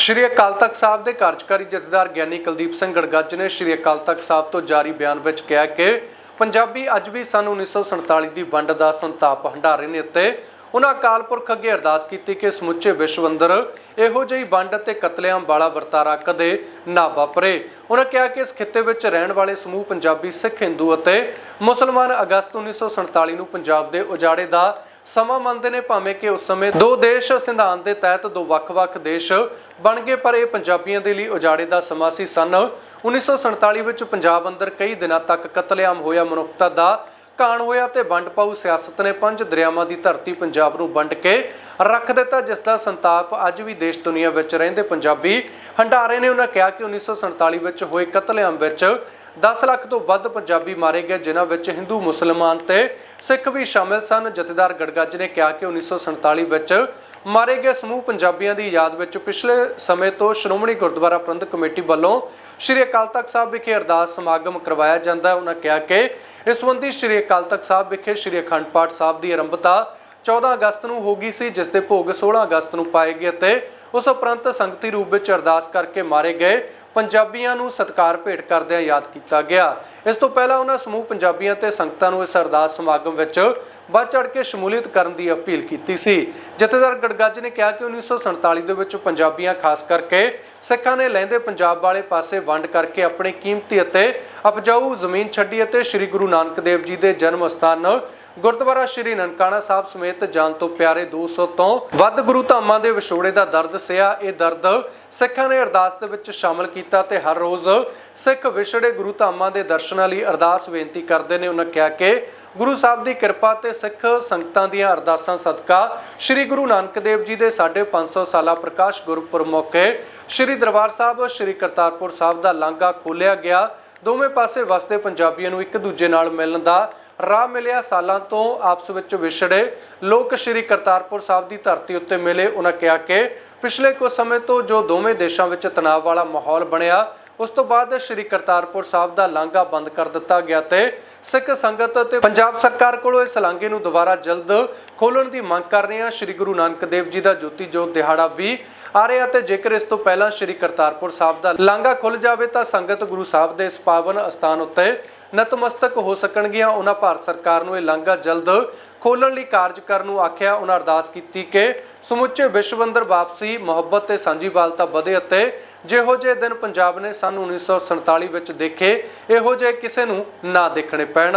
ਸ਼੍ਰੀ ਅਕਾਲ ਤਖਤ ਸਾਹਿਬ ਦੇ ਕਾਰਜਕਾਰੀ ਜਥੇਦਾਰ ਗਿਆਨੀ ਕੁਲਦੀਪ ਸਿੰਘ ਗੜਗੱਜ ਨੇ ਸ਼੍ਰੀ ਅਕਾਲ ਤਖਤ ਸਾਹਿਬ ਤੋਂ ਜਾਰੀ ਬਿਆਨ ਵਿੱਚ ਕਿਹਾ ਕਿ ਪੰਜਾਬੀ ਅੱਜ ਵੀ ਸਨ 1947 ਦੀ ਵੰਡ ਦਾ ਸੰਤਾਪ ਹੰਢਾ ਰਹੇ ਨੇ ਅਤੇ ਉਹਨਾਂ ਅਕਾਲ ਪੁਰਖ ਅੱਗੇ ਅਰਦਾਸ ਕੀਤੀ ਕਿ ਸਮੁੱਚੇ ਵਿਸ਼ਵ ਅੰਦਰ ਇਹੋ ਜਿਹੀ ਵੰਡ ਅਤੇ ਕਤਲੇਆਮ ਵਾਲਾ ਵਰਤਾਰਾ ਕਦੇ ਨਾ ਵਾਪਰੇ। ਉਹਨਾਂ ਕਿਹਾ ਕਿ ਇਸ ਖਿੱਤੇ ਵਿੱਚ ਰਹਿਣ ਵਾਲੇ ਸਮੂਹ ਪੰਜਾਬੀ, ਸਿੱਖ, ਹਿੰਦੂ ਅਤੇ ਮੁਸਲਮਾਨ ਅਗਸਤ 1947 ਨੂੰ ਪੰਜਾਬ ਦੇ ਉਜਾੜੇ ਦਾ ਸਮਾਂ ਮੰਨਦੇ ਨੇ ਭਾਵੇਂ ਕਿ ਉਸ ਸਮੇਂ ਦੋ ਦੇਸ਼ ਸਿਧਾਂਤ ਦੇ ਤਹਿਤ ਦੋ ਵੱਖ-ਵੱਖ ਦੇਸ਼ ਬਣ ਗਏ, ਪਰ ਇਹ ਪੰਜਾਬੀਆਂ ਦੇ ਲਈ ਉਜਾੜੇ ਦਾ ਸਮਾਂ ਸੀ। ਸਨ 1947 ਵਿੱਚ ਪੰਜਾਬ ਅੰਦਰ ਕਈ ਦਿਨਾਂ ਤੱਕ ਕਤਲੇਆਮ ਹੋਇਆ, ਮਨੁੱਖਤਾ ਦਾ ਕਾਣ ਹੋਇਆ ਤੇ ਵੰਡ ਪਾਉ ਸਿਆਸਤ ਨੇ ਪੰਜ ਦਰਿਆਵਾਂ ਦੀ ਧਰਤੀ ਪੰਜਾਬ ਨੂੰ ਵੰਡ ਕੇ ਰੱਖ ਦਿੱਤਾ, ਜਿਸ ਦਾ ਸੰਤਾਪ ਅੱਜ ਵੀ ਦੇਸ਼ ਦੁਨੀਆ ਵਿੱਚ ਰਹਿੰਦੇ ਪੰਜਾਬੀ ਹੰਡਾਰੇ ਨੇ। ਉਹਨਾਂ ਕਿਹਾ ਕਿ 1947 ਵਿੱਚ ਹੋਏ ਕਤਲੇਆਮ ਵਿੱਚ 10 ਲੱਖ ਤੋਂ ਵੱਧ ਪੰਜਾਬੀ ਮਾਰੇ ਗਏ, ਜਿਨ੍ਹਾਂ ਵਿੱਚ ਹਿੰਦੂ, ਮੁਸਲਮਾਨ ਤੇ ਸਿੱਖ ਵੀ ਸ਼ਾਮਿਲ ਸਨ। ਜਥੇਦਾਰ ਗੜਗੱਜ ਨੇ ਕਿਹਾ ਕਿ 1947 ਵਿੱਚ ਮਾਰੇ ਗਏ ਸਮੂਹ ਪੰਜਾਬੀਆਂ ਦੀ ਯਾਦ ਵਿੱਚ ਪਿਛਲੇ ਸਮੇਂ ਤੋਂ ਸ਼੍ਰੋਮਣੀ ਗੁਰਦੁਆਰਾ ਪ੍ਰਬੰਧਕ ਕਮੇਟੀ ਵੱਲੋਂ ਸ਼੍ਰੀ ਅਕਾਲ ਤਖਤ ਸਾਹਿਬ ਵਿਖੇ ਅਰਦਾਸ ਸਮਾਗਮ ਕਰਵਾਇਆ ਜਾਂਦਾ ਹੈ। ਉਹਨਾਂ ਕਿਹਾ ਕਿ ਇਸ ਸੰਬੰਧੀ ਸ਼੍ਰੀ ਅਕਾਲ ਤਖਤ ਸਾਹਿਬ ਵਿਖੇ ਸ਼੍ਰੀ ਅਖੰਡ ਪਾਠ ਸਾਹਿਬ ਦੀ ਆਰੰਭਤਾ 14 ਅਗਸਤ ਨੂੰ ਹੋ ਗਈ ਸੀ, ਜਿਸ ਦੇ ਭੋਗ 16 ਅਗਸਤ ਨੂੰ ਪਾਏ ਗਏ ਅਤੇ ਉਸ ਉਪਰੰਤ ਸੰਗਤੀ ਰੂਪ ਵਿੱਚ ਅਰਦਾਸ ਕਰਕੇ ਮਾਰੇ ਗਏ। ਪੰਜਾਬੀਆਂ ਨੂੰ ਸਤਿਕਾਰ ਭੇਟ ਕਰਦਿਆਂ ਯਾਦ ਕੀਤਾ ਗਿਆ। ਇਸ ਤੋਂ ਪਹਿਲਾਂ ਉਹਨਾਂ ਸਮੂਹ ਪੰਜਾਬੀਆਂ ਤੇ ਸੰਗਤਾਂ ਨੂੰ ਇਸ ਅਰਦਾਸ ਸਮਾਗਮ ਵਿੱਚ ਵੱਧ ਚੜ ਕੇ ਸ਼ਮੂਲੀਅਤ ਕਰਨ ਦੀ ਅਪੀਲ ਕੀਤੀ ਸੀ। ਜਥੇਦਾਰ ਗੜਗੱਜ ਨੇ ਕਿਹਾ ਕਿ 1947 ਦੇ ਵਿੱਚ ਪੰਜਾਬੀਆਂ, ਖਾਸ ਕਰਕੇ ਸਿੱਖਾਂ ਨੇ ਲਹਿੰਦੇ ਪੰਜਾਬ ਵਾਲੇ ਪਾਸੇ ਵੰਡ ਕਰਕੇ ਆਪਣੀ ਕੀਮਤੀ ਅਤੇ ਉਪਜਾਊ ਜ਼ਮੀਨ ਛੱਡੀ ਅਤੇ ਸ੍ਰੀ ਗੁਰੂ ਨਾਨਕ ਦੇਵ ਜੀ ਦੇ ਜਨਮ ਸਥਾਨ ਗੁਰਦੁਆਰਾ ਸ਼੍ਰੀ ਨਨਕਾਣਾ ਸਾਹਿਬ ਸਮੇਤ ਜਾਨ ਤੋਂ ਪਿਆਰੇ 200 ਤੋਂ ਵੱਧ ਗੁਰੂ ਧਾਮਾਂ ਦੇ ਵਿਛੋੜੇ ਦਾ ਦਰਦ ਸਿਆ ਇਹ ਦਰਦ ਸਿੱਖਾਂ ਨੇ ਅਰਦਾਸ ਦੇ ਵਿੱਚ ਸ਼ਾਮਲ ਕੀਤਾ ਤੇ ਹਰ ਰੋਜ਼ ਸਿੱਖ ਵਿਛੜੇ ਗੁਰੂ ਧਾਮਾਂ ਦੇ ਦਰਸ਼ਨਾਂ ਲਈ ਅਰਦਾਸ ਬੇਨਤੀ ਕਰਦੇ ਨੇ। ਉਹਨਾਂ ਕਿਹਾ ਕਿ ਗੁਰੂ ਸਾਹਿਬ ਦੀ ਕਿਰਪਾ ਤੇ ਸਿੱਖ ਸੰਗਤਾਂ ਦੀਆਂ ਅਰਦਾਸਾਂ ਸਦਕਾ ਸ੍ਰੀ ਗੁਰੂ ਨਾਨਕ ਦੇਵ ਜੀ ਦੇ 550 ਸਾਲਾ ਪ੍ਰਕਾਸ਼ ਗੁਰਪੁਰਬ ਮੌਕੇ ਸ੍ਰੀ ਦਰਬਾਰ ਸਾਹਿਬ, ਸ੍ਰੀ ਕਰਤਾਰਪੁਰ ਸਾਹਿਬ ਦਾ ਲਾਂਘਾ ਖੋਲਿਆ ਗਿਆ। ਦੋਵੇਂ ਪਾਸੇ ਵਸਦੇ ਪੰਜਾਬੀਆਂ ਨੂੰ ਇੱਕ ਦੂਜੇ ਨਾਲ ਮਿਲਣ ਦਾ ਰਾਹ ਮਿਲਿਆ। ਸਾਲਾਂ ਤੋਂ ਆਪਸ ਵਿੱਚ ਵਿਛੜੇ ਲੋਕ ਸ੍ਰੀ ਕਰਤਾਰਪੁਰ ਸਾਹਿਬ ਦੀ ਧਰਤੀ ਉੱਤੇ ਮਿਲੇ। ਉਹਨਾਂ ਕਿਹਾ ਕਿ ਪਿਛਲੇ ਕੁਝ ਸਮੇਂ ਤੋਂ ਜੋ ਦੋਵੇਂ ਦੇਸ਼ਾਂ ਵਿੱਚ ਤਣਾਅ ਵਾਲਾ ਮਾਹੌਲ ਬਣਿਆ, ਉਸ ਤੋਂ ਬਾਅਦ ਸ੍ਰੀ ਕਰਤਾਰਪੁਰ ਸਾਹਿਬ ਦਾ ਲਾਂਘਾ ਬੰਦ ਕਰ ਦਿੱਤਾ ਗਿਆ ਤੇ ਸਿੱਖ ਸੰਗਤ ਤੇ ਪੰਜਾਬ ਸਰਕਾਰ ਕੋਲੋਂ ਇਸ ਲਾਂਘੇ ਨੂੰ ਦੁਬਾਰਾ ਜਲਦ ਖੋਲਣ ਦੀ ਮੰਗ ਕਰ ਰਹੇ ਹਾਂ। ਸ੍ਰੀ ਗੁਰੂ ਨਾਨਕ ਦੇਵ ਜੀ ਦਾ ਜੋਤੀ ਜੋਤ ਦਿਹਾੜਾ ਵੀ ਆ ਰਿਹਾ ਤੇ ਜੇਕਰ ਇਸ ਤੋਂ ਪਹਿਲਾਂ ਸ੍ਰੀ ਕਰਤਾਰਪੁਰ ਸਾਹਿਬ ਦਾ ਲਾਂਘਾ ਖੁੱਲ ਜਾਵੇ ਤਾਂ ਸੰਗਤ ਗੁਰੂ ਸਾਹਿਬ ਦੇ ਇਸ ਪਾਵਨ ਅਸਥਾਨ ਉੱਤੇ ਨਤਮਸਤਕ ਹੋ ਸਕਣਗੀਆਂ। ਉਹਨਾਂ ਭਾਰਤ ਸਰਕਾਰ ਨੂੰ ਇਹ ਲਾਂਘਾ ਜਲਦ ਖੋਲਣ ਲਈ ਕਾਰਜ ਕਰਨ ਨੂੰ ਆਖਿਆ। ਉਹਨਾਂ ਅਰਦਾਸ ਕੀਤੀ ਕਿ ਸਮੁੱਚੇ ਵਿਸ਼ਵ ਅੰਦਰ ਵਾਪਸੀ, ਮੁਹੱਬਤ ਤੇ ਸਾਂਝੀਵਾਲਤਾ ਵਧੇ ਅਤੇ ਜਿਹੋ ਜਿਹੇ ਦਿਨ ਪੰਜਾਬ ਨੇ ਸਨ 1947 ਵਿੱਚ ਦੇਖੇ, ਇਹੋ ਜਿਹੇ ਕਿਸੇ ਨੂੰ ਨਾ ਦੇਖਣੇ ਪੈਣ।